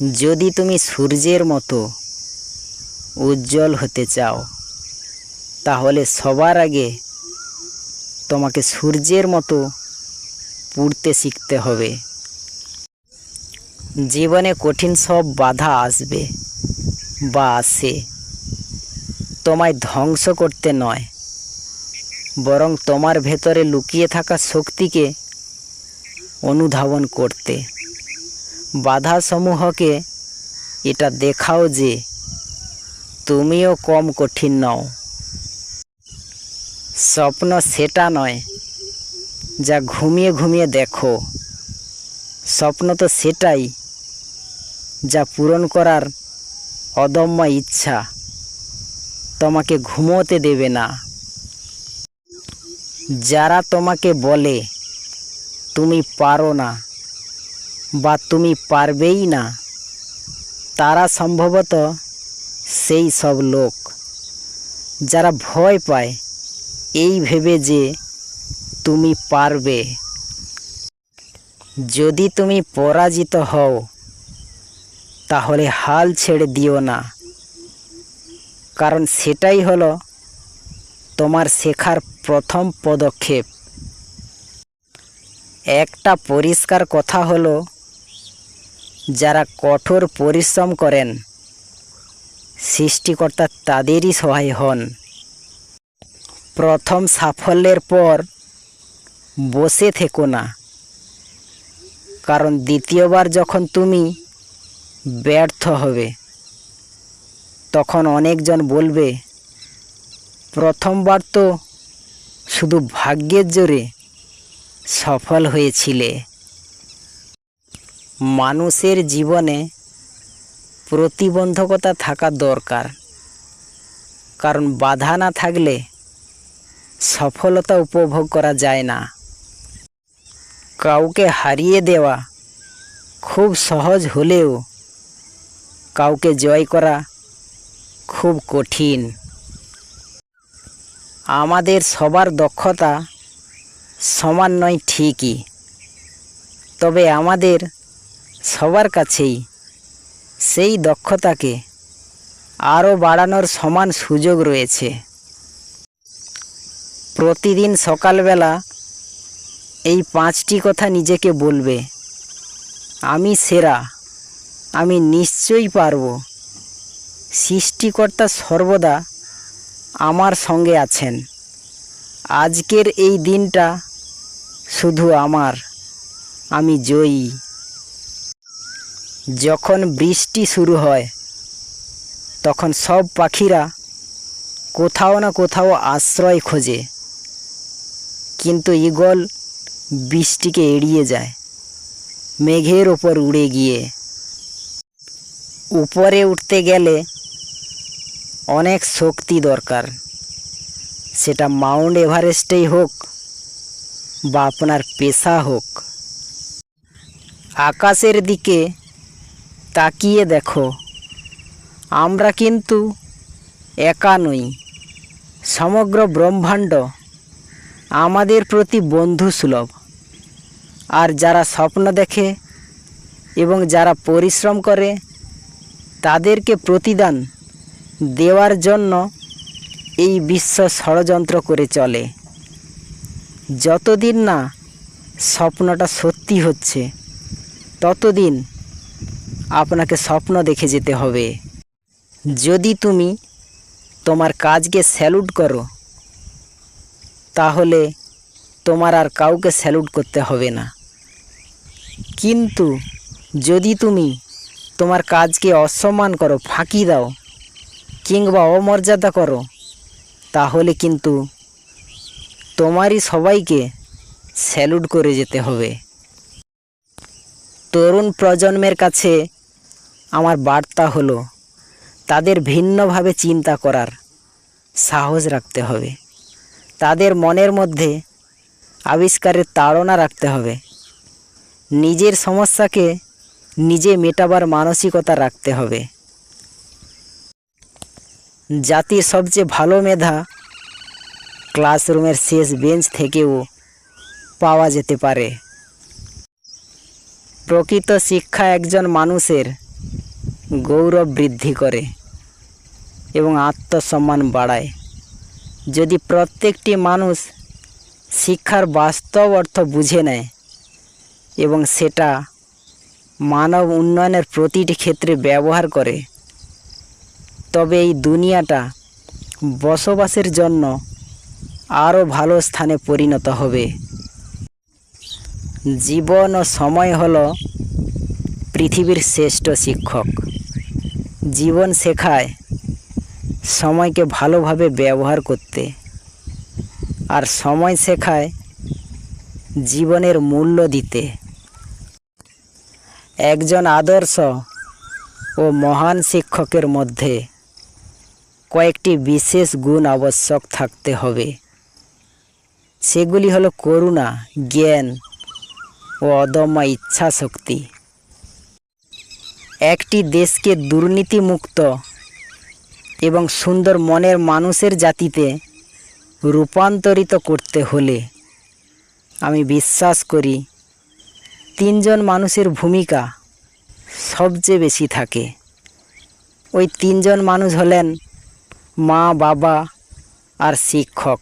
যদি তুমি সূর্যের মতো উজ্জ্বল হতে চাও, তাহলে সবার আগে তোমাকে সূর্যের মতো পুড়তে শিখতে হবে। জীবনে কঠিন সব বাধা আসবে বা আসে। তোমায় ধ্বংস করতে নয়, বরং তোমার ভেতরে লুকিয়ে থাকা শক্তিকে অনুধাবন করতে। বাধাসমূহকে এটা দেখাও যে তুমিও কম কঠিন নও। স্বপ্ন সেটা নয়, যা ঘুমিয়ে ঘুমিয়ে দেখো। স্বপ্ন তো সেটাই, যা পূরণ করার অদম্য ইচ্ছা। তোমাকে ঘুমোতে দেবে না। যারা তোমাকে বলে, তুমি পারো না। বা তুমি পারবেই না। তারা সম্ভবত সেই সব লোক। যারা ভয় পায়, এই ভেবে যে তুমি পারবে। যদি তুমি পরাজিত হও, তাহলে হাল ছেড়ে দিও না। কারণ সেটাই হলো তোমার শেখার প্রথম পদক্ষেপ। একটা পরিষ্কার কথা হলো যারা কঠোর পরিশ্রম করেন, সৃষ্টিকর্তা তাদেরই সহায় হন। প্রথম সাফল্যের পর বসে থেকো না। কারণ দ্বিতীয়বার যখন তুমি ব্যর্থ হবে, তখন অনেকজন বলবে, প্রথমবার তো শুধু ভাগ্যের জোরে সফল হয়েছিলে। মানুষের জীবনে প্রতিবন্ধকতা থাকা দরকার। কারণ বাধা না থাকলে সফলতা উপভোগ করা যায় না। কাউকে হারিয়ে দেওয়া খুব সহজ হলেও কাউকে জয় করা খুব কঠিন। আমাদের সবার দক্ষতা সমান নয় ঠিকই, তবে আমাদের সবার কাছেই। সেই দক্ষতাকে আরও বাড়ানোর সমান সুযোগ রয়েছে। প্রতিদিন সকালবেলা এই পাঁচটি কথা নিজেকে বলবে, আমি সেরা, আমি নিশ্চয়ই পারব। সৃষ্টিকর্তা সর্বদা আমার সঙ্গে আছেন। আজকের এই দিনটা শুধু আমার, আমি জয়ী। যখন বৃষ্টি শুরু হয়, তখন সব পাখিরা কোথাও না কোথাও আশ্রয় খোঁজে। কিন্তু ঈগল বৃষ্টিকে এড়িয়ে যায়, মেঘের ওপর উড়ে গিয়ে। উপরে উঠতে গেলে অনেক শক্তি দরকার। সেটা মাউন্ট এভারেস্টেই হোক বা আপনার পেশা হোক। আকাশের দিকে তাকিয়ে দেখো। আমরা কিন্তু একা নই, সমগ্র ব্রহ্মাণ্ড আমাদের প্রতি বন্ধু সুলভ আর যারা স্বপ্ন দেখে এবং যারা পরিশ্রম করে, তাদেরকে প্রতিদান দেওয়ার জন্য এই বিশ্ব ষড়যন্ত্র করে চলে। যতদিন না স্বপ্নটা সত্যি হচ্ছে, ততদিন আপনাকে স্বপ্ন দেখে যেতে হবে। যদি তুমি তোমার কাজকে স্যালুট করো, তাহলে তোমার আর কাউকে স্যালুট করতে হবে না। কিন্তু যদি তুমি তোমার কাজকে অসম্মান করো, ফাঁকি দাও কিংবা অমর্যাদা করো, তাহলে কিন্তু তোমারই সবাইকে স্যালুট করে যেতে হবে। তরুণ প্রজন্মের কাছে আমার বার্তা হলো, তাদের ভিন্নভাবে চিন্তা করার সাহস রাখতে হবে। তাদের মনের মধ্যে আবিষ্কারের তাড়না রাখতে হবে। নিজের সমস্যাকে নিজে মেটাবার মানসিকতা রাখতে হবে। জাতির সবচেয়ে ভালো মেধা ক্লাসরুমের শেষ বেঞ্চ থেকেও পাওয়া যেতে পারে। প্রকৃত শিক্ষা একজন মানুষের গৌরব বৃদ্ধি করে এবং আত্মসম্মান বাড়ায়। যদি প্রত্যেকটি মানুষ শিক্ষার বাস্তব অর্থ বুঝে নেয় এবং সেটা মানব উন্নয়নের প্রতিটি ক্ষেত্রে ব্যবহার করে, তবে এই দুনিয়াটা বসবাসের জন্য আরও ভালো স্থানে পরিণত হবে। জীবন ও সময় হলো পৃথিবীর শ্রেষ্ঠ শিক্ষক। জীবন শেখায় সময়কে ভালোভাবে ব্যবহার করতে। আর সময় শেখায় জীবনের মূল্য দিতে। একজন আদর্শ ও মহান শিক্ষকের মধ্যে কয়েকটি বিশেষ গুণ আবশ্যক থাকতে হবে। সেগুলি হলো করুণা, জ্ঞান ও অদম্য ইচ্ছা শক্তি একটি দেশকে দুর্নীতিমুক্ত এবং সুন্দর মনের মানুষের জাতিতে রূপান্তরিত করতে হলে আমি বিশ্বাস করি তিনজন মানুষের ভূমিকা সবচেয়ে বেশি থাকে। ওই তিনজন মানুষ হলেন মা, বাবা আর শিক্ষক।